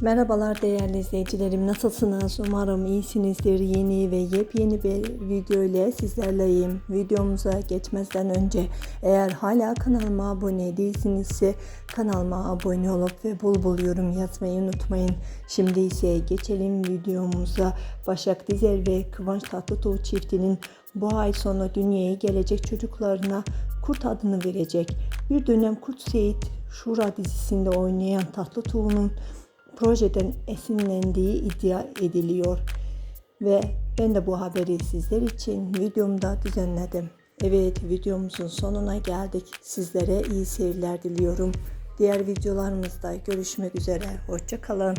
Merhabalar değerli izleyicilerim. Nasılsınız? Umarım iyisinizdir. Yeni ve yepyeni bir video ile sizlerleyim. Videomuza geçmezden önce eğer hala kanalıma abone değilsinizse kanalıma abone olup ve bul bul yorum yazmayı unutmayın. Şimdi ise geçelim videomuza. Başak Dizer ve Kıvanç Tatlıtuğ çiftinin bu ay sonu dünyaya gelecek çocuklarına Kurt adını verecek. Bir dönem Kurt Seyit Şura dizisinde oynayan Tatlıtuğ'un projeden esinlendiği iddia ediliyor. Ve ben de bu haberi sizler için videomda düzenledim. Evet videomuzun sonuna geldik. Sizlere iyi seyirler diliyorum. Diğer videolarımızda görüşmek üzere. Hoşçakalın.